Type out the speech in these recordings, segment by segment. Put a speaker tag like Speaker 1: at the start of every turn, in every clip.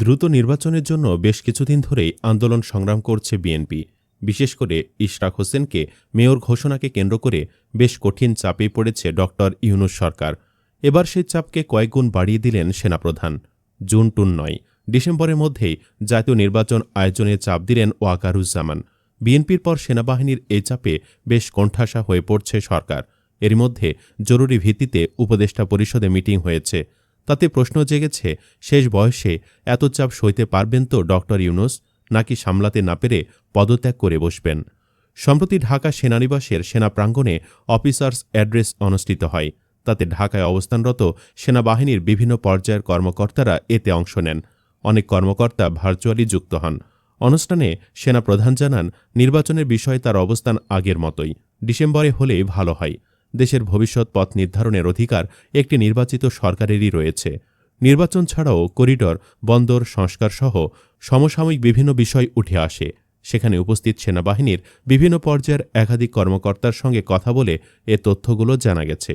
Speaker 1: দ্রুত নির্বাচনের জন্য বেশ কিছুদিন ধরেই আন্দোলন সংগ্রাম করছে বিএনপি। বিশেষ করে ইশরাক হোসেনকে মেয়র ঘোষণাকে কেন্দ্র করে বেশ কঠিন চাপে পড়েছে ডক্টর ইউনুস সরকার। এবার সেই চাপকে কয়েকগুণ বাড়িয়ে দিলেন সেনাপ্রধান। জুন টুন নয়, ডিসেম্বরের মধ্যেই জাতীয় নির্বাচন আয়োজনে চাপ দিলেন ওয়াকারুজ্জামান। বিএনপির পর সেনাবাহিনীর এই চাপে বেশ কণ্ঠাসা হয়ে পড়ছে সরকার। এর মধ্যে জরুরি ভিত্তিতে উপদেষ্টা পরিষদে মিটিং হয়েছে। তাতে প্রশ্ন জেগেছে, শেষ বয়সে এত চাপ সইতে পারবেন তো ডক্টর ইউনুস? নাকি সামলাতে না পেরে পদত্যাগ করে বসবেন? সম্প্রতি ঢাকা সেনানিবাসের সেনা প্রাঙ্গণে অফিসার্স অ্যাড্রেস অনুষ্ঠিত হয়। তাতে ঢাকায় অবস্থানরত সেনাবাহিনীর বিভিন্ন পর্যায়ের কর্মকর্তারা এতে অংশ নেন। অনেক কর্মকর্তা ভার্চুয়ালি যুক্ত হন। অনুষ্ঠানে সেনা প্রধান জানান, নির্বাচনের বিষয়ে তার অবস্থান আগের মতোই। ডিসেম্বরে হলেই ভালো হয়। দেশের ভবিষ্যৎ পথ নির্ধারণের অধিকার একটি নির্বাচিত সরকারেরই রয়েছে। নির্বাচন ছাড়াও করিডর, বন্দর, সংস্কারসহ সমসাময়িক বিভিন্ন বিষয় উঠে আসে। সেখানে উপস্থিত সেনাবাহিনীর বিভিন্ন পর্যায়ের একাধিক কর্মকর্তার সঙ্গে কথা বলে এ তথ্যগুলো জানা গেছে।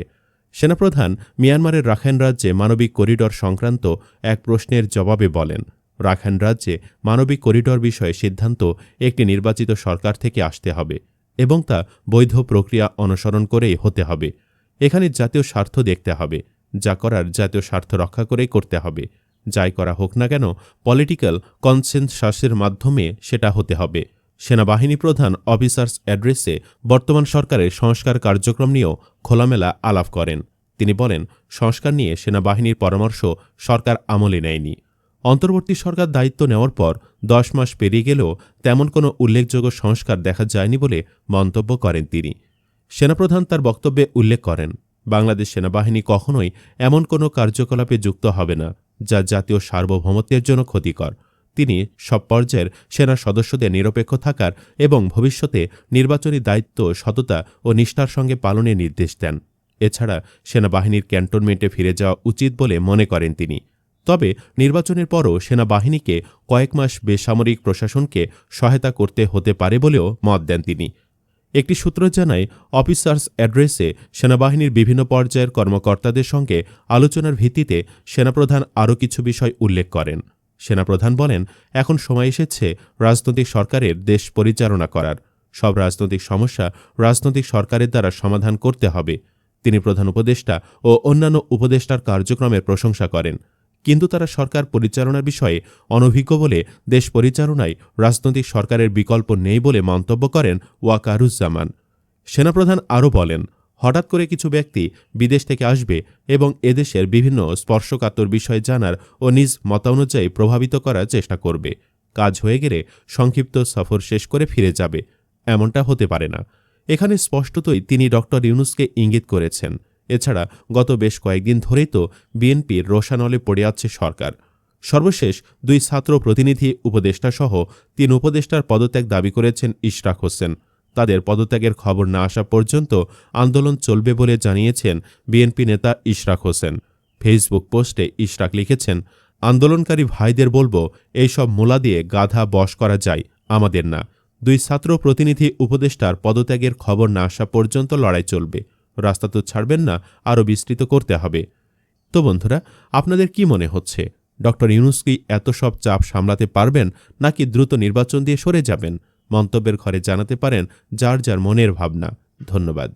Speaker 1: সেনাপ্রধান মিয়ানমারের রাখাইন রাজ্যে মানবিক করিডর সংক্রান্ত এক প্রশ্নের জবাবে বলেন, রাখাইন রাজ্যে মানবিক করিডর বিষয়ে সিদ্ধান্ত একটি নির্বাচিত সরকার থেকে আসতে হবে। এবং তা বৈধ প্রক্রিয়া অনুসরণ করেই হতে হবে। এখানে জাতীয় স্বার্থ দেখতে হবে, যা করার জাতীয় স্বার্থ রক্ষা করেই করতে হবে। যাই করা হোক না কেন, পলিটিক্যাল কনসেনসাসের মাধ্যমে সেটা হতে হবে। সেনাবাহিনী প্রধান অফিসার্স অ্যাড্রেসে বর্তমান সরকারের সংস্কার কার্যক্রম নিয়েও খোলামেলা আলাপ করেন। তিনি বলেন, সংস্কার নিয়ে সেনাবাহিনীর পরামর্শ সরকার আমলে নেয়নি। অন্তর্বর্তী সরকার দায়িত্ব নেওয়ার পর দশ মাস পেরিয়ে গেলেও তেমন কোনো উল্লেখযোগ্য সংস্কার দেখা যায়নি বলে মন্তব্য করেন তিনি। সেনাপ্রধান তার বক্তব্যে উল্লেখ করেন, বাংলাদেশ সেনাবাহিনী কখনোই এমন কোনো কার্যকলাপে যুক্ত হবে না, যা জাতীয় সার্বভৌমত্বের জন্য ক্ষতিকর। তিনি সব পর্যায়ের সেনা সদস্যদের নিরপেক্ষ থাকার এবং ভবিষ্যতে নির্বাচনী দায়িত্ব, সততা ও নিষ্ঠার সঙ্গে পালনের নির্দেশ দেন। এছাড়া সেনাবাহিনীর ক্যান্টনমেন্টে ফিরে যাওয়া উচিত বলে মনে করেন তিনি। তবে নির্বাচনের পরও সেনাবাহিনীকে কয়েক মাস বেসামরিক প্রশাসনকে সহায়তা করতে হতে পারে বলেও মত দেন তিনি। একটি সূত্র জানায়, অফিসার্স অ্যাড্রেসে সেনাবাহিনীর বিভিন্ন পর্যায়ের কর্মকর্তাদের সঙ্গে আলোচনার ভিত্তিতে সেনাপ্রধান আরও কিছু বিষয় উল্লেখ করেন। সেনাপ্রধান বলেন, এখন সময় এসেছে রাজনৈতিক সরকারের দেশ পরিচালনা করার। সব রাজনৈতিক সমস্যা রাজনৈতিক সরকারের দ্বারা সমাধান করতে হবে। তিনি প্রধান উপদেষ্টা ও অন্যান্য উপদেষ্টার কার্যক্রমের প্রশংসা করেন। কিন্তু তারা সরকার পরিচালনার বিষয়ে অনভিজ্ঞ বলে দেশ পরিচালনায় রাজনৈতিক সরকারের বিকল্প নেই বলে মন্তব্য করেন ওয়াকারুজ্জামান। সেনাপ্রধান আরও বলেন, হঠাৎ করে কিছু ব্যক্তি বিদেশ থেকে আসবে এবং এদেশের বিভিন্ন স্পর্শকাতর বিষয় জানার ও নিজ মতানুযায়ী প্রভাবিত করার চেষ্টা করবে। কাজ হয়ে গেলে সংক্ষিপ্ত সফর শেষ করে ফিরে যাবে। এমনটা হতে পারে না। এখানে স্পষ্টতই তিনি ডক্টর ইউনুসকে ইঙ্গিত করেছেন। এছাড়া গত বেশ কয়েকদিন ধরেই তো বিএনপির রোশানলে পড়ে আছে সরকার। সর্বশেষ দুই ছাত্র প্রতিনিধি উপদেষ্টাসহ তিন উপদেষ্টার পদত্যাগ দাবি করেছেন ইশরাক হোসেন। তাদের পদত্যাগের খবর না আসা পর্যন্ত আন্দোলন চলবে বলে জানিয়েছেন বিএনপি নেতা ইশরাক হোসেন। ফেসবুক পোস্টে ইশরাক লিখেছেন, আন্দোলনকারী ভাইদের বলব এইসব মোলা দিয়ে গাধা বশ করা যায়, আমাদের না। দুই ছাত্র প্রতিনিধি উপদেষ্টার পদত্যাগের খবর না আসা পর্যন্ত লড়াই চলবে। রাস্তা তো ছাড়বেন না, আরও বিস্তৃত করতে হবে। তো বন্ধুরা, আপনাদের কি মনে হচ্ছে? ডক্টর ইউনুস কি এত সব চাপ সামলাতে পারবেন, নাকি দ্রুত নির্বাচন দিয়ে সরে যাবেন? মন্তব্যের ঘরে জানাতে পারেন যার যার মনের ভাবনা। ধন্যবাদ।